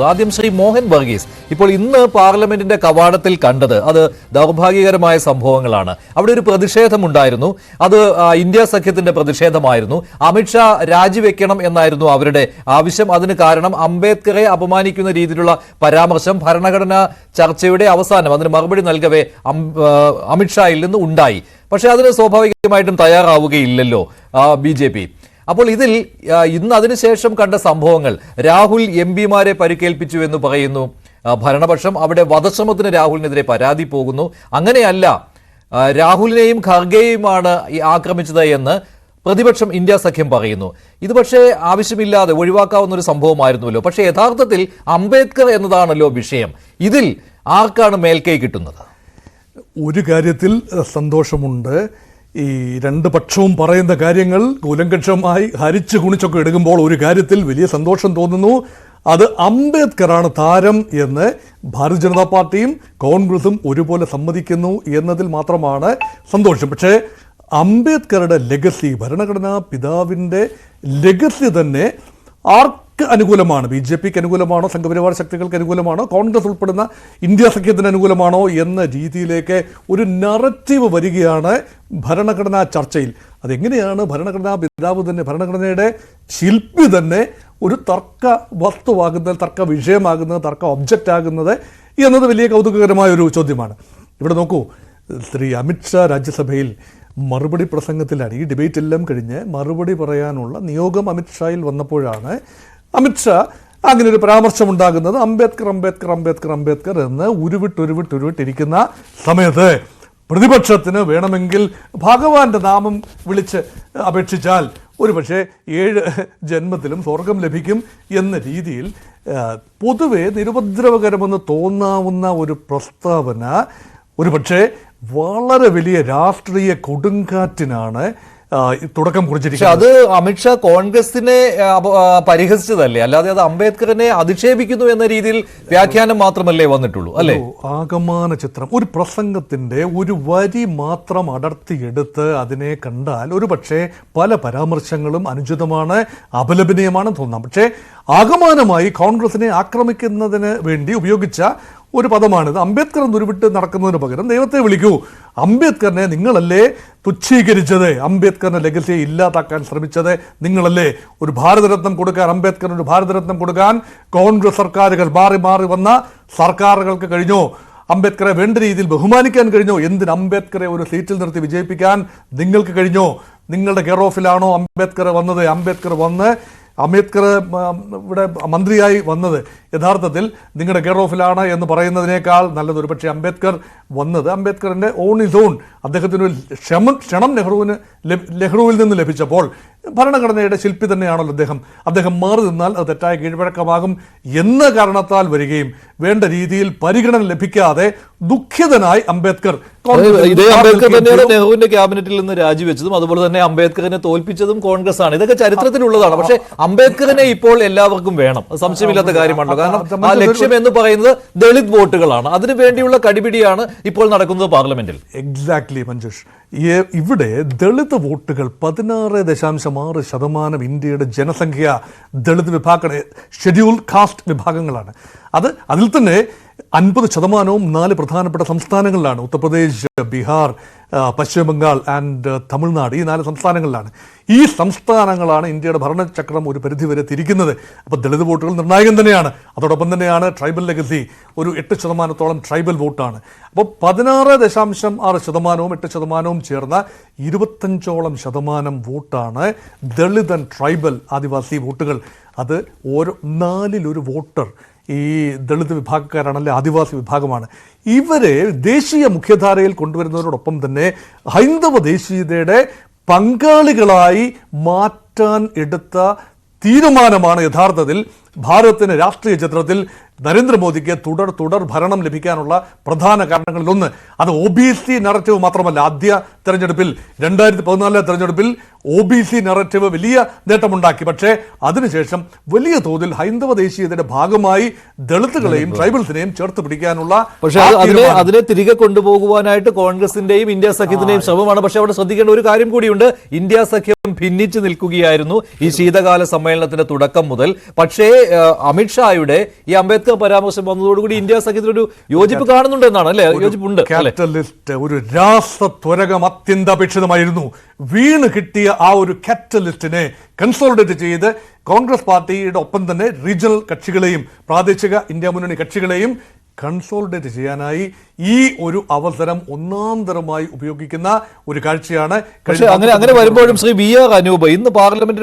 പോകുന്നത്. ആദ്യം ശ്രീ മോഹൻ വർഗീസ് ഇപ്പോൾ ഇന്ന് പാർലമെന്റിന്റെ കവാടത്തിൽ കണ്ടത് അത് ദൗർഭാഗ്യകരമായ സംഭവങ്ങളാണ്. അവിടെ ഒരു പ്രതിഷേധമുണ്ടായിരുന്നു. അത് ഇന്ത്യ സഖ്യത്തിന്റെ പ്രതിഷേധമായിരുന്നു. അമിത്ഷാ രാജിവെക്കണം എന്നായിരുന്നു അവരുടെ ആവശ്യം. അതിന് കാരണം അംബേദ്കറെ അപമാനിക്കുന്ന രീതിയിലുള്ള പരാമർശം ഭരണഘടനാ ചർച്ചയുടെ അവസാനം അതിന് മറുപടി നൽകവേ അമിത്ഷായിൽ നിന്ന് ഉണ്ടായി. പക്ഷേ അതിന് സ്വാഭാവികമായിട്ടും തയ്യാറാവുകയില്ലല്ലോ ബി ജെ പി. അപ്പോൾ ഇതിൽ ഇന്ന് അതിനുശേഷം കണ്ട സംഭവങ്ങൾ. രാഹുൽ എം പിമാരെ പരിക്കേൽപ്പിച്ചു എന്ന് പറയുന്നു. ഭരണപക്ഷം അവിടെ വധശ്രമത്തിന് രാഹുലിനെതിരെ പരാതി പോകുന്നു. അങ്ങനെയല്ല രാഹുലിനെയും ഖർഗെയുമാണ് ആക്രമിച്ചത് എന്ന് പ്രതിപക്ഷം ഇന്ത്യ സഖ്യം പറയുന്നു. ഇത് പക്ഷേ ആവശ്യമില്ലാതെ ഒഴിവാക്കാവുന്ന ഒരു സംഭവമായിരുന്നുവല്ലോ പക്ഷേ യഥാർത്ഥത്തിൽ അംബേദ്കർ എന്നതാണല്ലോ വിഷയം. ഇതിൽ ആർക്കാണ് മേൽക്കൈ കിട്ടുന്നത്? ഒരു കാര്യത്തിൽ സന്തോഷമുണ്ട്. ഈ രണ്ട് പക്ഷവും പറയുന്ന കാര്യങ്ങൾ കൂലങ്കക്ഷമായി ഹരിച്ചു കുണിച്ചൊക്കെ എടുക്കുമ്പോൾ ഒരു കാര്യത്തിൽ വലിയ സന്തോഷം തോന്നുന്നു. അത് അംബേദ്കറാണ് താരം എന്ന് ഭാരതീയ ജനതാ പാർട്ടിയും കോൺഗ്രസും ഒരുപോലെ സമ്മതിക്കുന്നു എന്നതിൽ മാത്രമാണ് സന്തോഷം. പക്ഷേ അംബേദ്കറുടെ ലെഗസി ഭരണഘടനാ പിതാവിന്റെ ലെഗസി തന്നെ ആർക്ക് അനുകൂലമാണ്. ബി ജെ പിക്ക് അനുകൂലമാണോ? സംഘപരിവാർ ശക്തികൾക്ക് അനുകൂലമാണോ? കോൺഗ്രസ് ഉൾപ്പെടുന്ന ഇന്ത്യ സഖ്യത്തിന് അനുകൂലമാണോ എന്ന രീതിയിലേക്ക് ഒരു നററ്റീവ് വരികയാണ് ഭരണഘടനാ ചർച്ചയിൽ. അതെങ്ങനെയാണ് ഭരണഘടനാ പിതാവ് തന്നെ ഭരണഘടനയുടെ ശില്പി തന്നെ ഒരു തർക്ക വസ്തുവാകുന്നത് തർക്ക വിഷയമാകുന്നത് തർക്ക ഒബ്ജക്റ്റ് ആകുന്നത് എന്നത് വലിയ കൗതുകകരമായ ഒരു ചോദ്യമാണ്. ഇവിടെ നോക്കൂ ശ്രീ അമിത്ഷാ രാജ്യസഭയിൽ മറുപടി പ്രസംഗത്തിലാണ്. ഈ ഡിബേറ്റ് എല്ലാം കഴിഞ്ഞ് മറുപടി പറയാനുള്ള നിയോഗം അമിത്ഷായിൽ വന്നപ്പോഴാണ് അമിത്ഷാ അങ്ങനെ ഒരു പരാമർശമുണ്ടാകുന്നത് അംബേദ്കർ അംബേദ്കർ അംബേദ്കർ അംബേദ്കർ എന്ന് ഉരുവിട്ട് ഉരുവിട്ട് ഉരുവിട്ടിരിക്കുന്ന സമയത്ത് പ്രതിപക്ഷത്തിന് വേണമെങ്കിൽ ഭഗവാന്റെ നാമം വിളിച്ച് അപേക്ഷിച്ചാൽ ഒരുപക്ഷെ ഏഴ് ജന്മത്തിലും സ്വർഗം ലഭിക്കും എന്ന രീതിയിൽ പൊതുവെ നിരുപദ്രവകരമെന്ന് തോന്നാവുന്ന ഒരു പ്രസ്താവന ഒരുപക്ഷെ വളരെ വലിയ രാഷ്ട്രീയ കൊടുങ്കാറ്റിനാണ് തുടക്കം കുറിച്ചിരിക്കുന്നത്. അത് അമിത്ഷാ കോൺഗ്രസിനെ പരിഹസിച്ചതല്ലേ? അല്ലാതെ അത് അംബേദ്കറിനെ അധിക്ഷേപിക്കുന്നു എന്ന രീതിയിൽ വ്യാഖ്യാനം മാത്രമല്ലേ വന്നിട്ടുള്ളൂ അല്ലേ? ആഗമാന ആകമാന ചിത്രം ഒരു പ്രസംഗത്തിന്റെ ഒരു വരി മാത്രം അടർത്തിയെടുത്ത് അതിനെ കണ്ടാൽ ഒരു പക്ഷേ പല പരാമർശങ്ങളും അനുചിതമാണ് അപലപനീയമാണ് തോന്നാം. പക്ഷേ ആകമാനമായി കോൺഗ്രസിനെ ആക്രമിക്കുന്നതിന് വേണ്ടി ഉപയോഗിച്ച ഒരു പദമാണിത് അംബേദ്കർ ദുരുവിട്ട് നടക്കുന്നതിന് പകരം ദൈവത്തെ വിളിക്കൂ. അംബേദ്കറിനെ നിങ്ങളല്ലേ തുച്ഛീകരിച്ചത്? അംബേദ്കറിന്റെ ലഗസിയെ ഇല്ലാതാക്കാൻ ശ്രമിച്ചത് നിങ്ങളല്ലേ? ഒരു ഭാരതരത്നം കൊടുക്കാൻ അംബേദ്കറിന് ഒരു ഭാരതരത്നം കൊടുക്കാൻ കോൺഗ്രസ് സർക്കാരുകൾ മാറി മാറി വന്ന സർക്കാരുകൾക്ക് കഴിഞ്ഞോ? അംബേദ്കറെ വേണ്ട രീതിയിൽ ബഹുമാനിക്കാൻ കഴിഞ്ഞോ? എന്തിന് അംബേദ്കറെ ഒരു സീറ്റിൽ നിർത്തി വിജയിപ്പിക്കാൻ നിങ്ങൾക്ക് കഴിഞ്ഞോ? നിങ്ങളുടെ കെയർ ഓഫിലാണോ അംബേദ്കർ വന്നത്? അംബേദ്കർ വന്ന് അംബേദ്കർ ഇവിടെ മന്ത്രിയായി വന്നത്. യഥാർത്ഥത്തിൽ നിങ്ങളുടെ കെയർ ഓഫിലാണ് എന്ന് പറയുന്നതിനേക്കാൾ നല്ലത് ഒരുപക്ഷെ അംബേദ്കർ വന്നത്. അംബേദ്കറിന്റെ ഓൺ ഇസ് ഓൺ അദ്ദേഹത്തിന് ഒരു ക്ഷമ ക്ഷണം നെഹ്റുവിന് നെഹ്റുവിൽ നിന്ന് ലഭിച്ചപ്പോൾ ഭരണഘടനയുടെ ശില്പി തന്നെയാണല്ലോ അദ്ദേഹം. അദ്ദേഹം മാറി നിന്നാൽ അത് തെറ്റായ കീഴ്വഴക്കമാകും എന്ന കാരണത്താൽ വരികയും വേണ്ട രീതിയിൽ പരിഗണന ലഭിക്കാതെ ദുഃഖിതനായി അംബേദ്കർ ഇതേ അംബേദ്കർ തന്നെയാണ് നെഹ്റുവിന്റെ ക്യാബിനറ്റിൽ നിന്ന് രാജിവെച്ചതും അതുപോലെ തന്നെ അംബേദ്കറിനെ തോൽപ്പിച്ചതും കോൺഗ്രസ് ആണ് ഇതൊക്കെ ചരിത്രത്തിലുള്ളതാണ്. പക്ഷെ അംബേദ്കറിനെ ഇപ്പോൾ എല്ലാവർക്കും വേണം. സംശയമില്ലാത്ത കാര്യമാണല്ലോ. കാരണം ആ ലക്ഷ്യം എന്ന് പറയുന്നത് ദളിത് വോട്ടുകളാണ്. അതിനു വേണ്ടിയുള്ള കടിപിടിയാണ് ഇപ്പോൾ നടക്കുന്നത് പാർലമെന്റിൽ. എക്സാക്ട്ലി മഞ്ജുഷ്. ഇവിടെ ദളിത് വോട്ടുകൾ പതിനാറ് ദശാംശം ആറ് ശതമാനം ഇന്ത്യയുടെ ജനസംഖ്യ ദളിത് വിഭാഗ ഷെഡ്യൂൾ കാസ്റ്റ് വിഭാഗങ്ങളാണ്. അത് അതിൽ തന്നെ അൻപത് ശതമാനവും നാല് പ്രധാനപ്പെട്ട സംസ്ഥാനങ്ങളിലാണ്. ഉത്തർപ്രദേശ് ബീഹാർ പശ്ചിമ ബംഗാൾ ആൻഡ് തമിഴ്നാട് ഈ നാല് സംസ്ഥാനങ്ങളിലാണ്. ഈ സംസ്ഥാനങ്ങളാണ് ഇന്ത്യയുടെ ഭരണചക്രം ഒരു പരിധിവരെ തിരിക്കുന്നത്. അപ്പോൾ ദളിത് വോട്ടുകൾ നിർണായകം തന്നെയാണ്. അതോടൊപ്പം തന്നെയാണ് ട്രൈബൽ ലെഗസി ഒരു എട്ട് ശതമാനത്തോളം ട്രൈബൽ വോട്ടാണ്. അപ്പോൾ പതിനാറ് ദശാംശം ആറ് ശതമാനവും എട്ട് ശതമാനവും ചേർന്ന ഇരുപത്തഞ്ചോളം ശതമാനം വോട്ടാണ് ദളിത് ആൻഡ് ട്രൈബൽ ആദിവാസി വോട്ടുകൾ. അത് ഓരോ നാലിലൊരു വോട്ടർ ഈ ദളിത് വിഭാഗക്കാരാണല്ലേ ആദിവാസി വിഭാഗമാണ്. ഇവരെ ദേശീയ മുഖ്യധാരയിൽ കൊണ്ടുവരുന്നതിനോടൊപ്പം തന്നെ ഹൈന്ദവ ദേശീയതയുടെ പങ്കാളികളായി മാറ്റാൻ എടുത്ത തീരുമാനമാണ് യഥാർത്ഥത്തിൽ ഭാരതത്തിന് രാഷ്ട്രീയ ചിത്രത്തിൽ നരേന്ദ്രമോദിക്ക് തുടർ തുടർ ഭരണം ലഭിക്കാനുള്ള പ്രധാന കാരണങ്ങളിലൊന്ന് അത് ഒ ബി സി നററ്റീവ് മാത്രമല്ല. ആദ്യ തെരഞ്ഞെടുപ്പിൽ രണ്ടായിരത്തി പതിനാലിലെ തെരഞ്ഞെടുപ്പിൽ ഒ ബി സി നററ്റീവ് വലിയ നേട്ടമുണ്ടാക്കി. പക്ഷേ അതിനുശേഷം വലിയ തോതിൽ ഹൈന്ദവ ദേശീയതയുടെ ഭാഗമായി ദളിതുകളെയും ട്രൈബൽസിനെയും ചേർത്ത് പിടിക്കാനുള്ള പക്ഷേ അതിനെ അതിനെ തിരികെ കൊണ്ടുപോകുവാനായിട്ട് കോൺഗ്രസിന്റെയും ഇന്ത്യ സഖ്യത്തിന്റെയും ശ്രമമാണ്. പക്ഷേ അവിടെ ശ്രദ്ധിക്കേണ്ട ഒരു കാര്യം കൂടിയുണ്ട്. ഇന്ത്യ സഖ്യം ഭിന്നിച്ചു നിൽക്കുകയായിരുന്നു ഈ ശീതകാല സമ്മേളനത്തിന്റെ തുടക്കം മുതൽ. പക്ഷേ അമിത്ഷായുടെ ഈ അംബേദ്കർ പരാമർശം വന്നതോടുകൂടി ഇന്ത്യ സഖ്യത്തിലൊരു യോജിപ്പ് കാണുന്നുണ്ടെന്നാണ് അല്ലെ യോജിപ്പുണ്ട് കാറ്റലിസ്റ്റ് ഒരു രാസത്വരകം അത്യന്താപേക്ഷിതമായിരുന്നു. വീണ് കിട്ടിയ ആ ഒരു കാറ്റലിസ്റ്റിനെ കൺസോളിഡേറ്റ് ചെയ്ത് കോൺഗ്രസ് പാർട്ടിയുടെ ഒപ്പം തന്നെ റീജിയണൽ കക്ഷികളെയും പ്രാദേശിക ഇന്ത്യ മുന്നണി കക്ഷികളെയും കൺസോളിഡേറ്റ് ചെയ്യാനായി ഈ ഒരു അവസരം ഒന്നാന്തരമായി ഉപയോഗിക്കുന്ന ഒരു കാഴ്ചയാണ് അങ്ങനെ അങ്ങനെ വരുമ്പോഴും ശ്രീ വി ആർ അനൂപ് ഇന്ന് പാർലമെന്റിൽ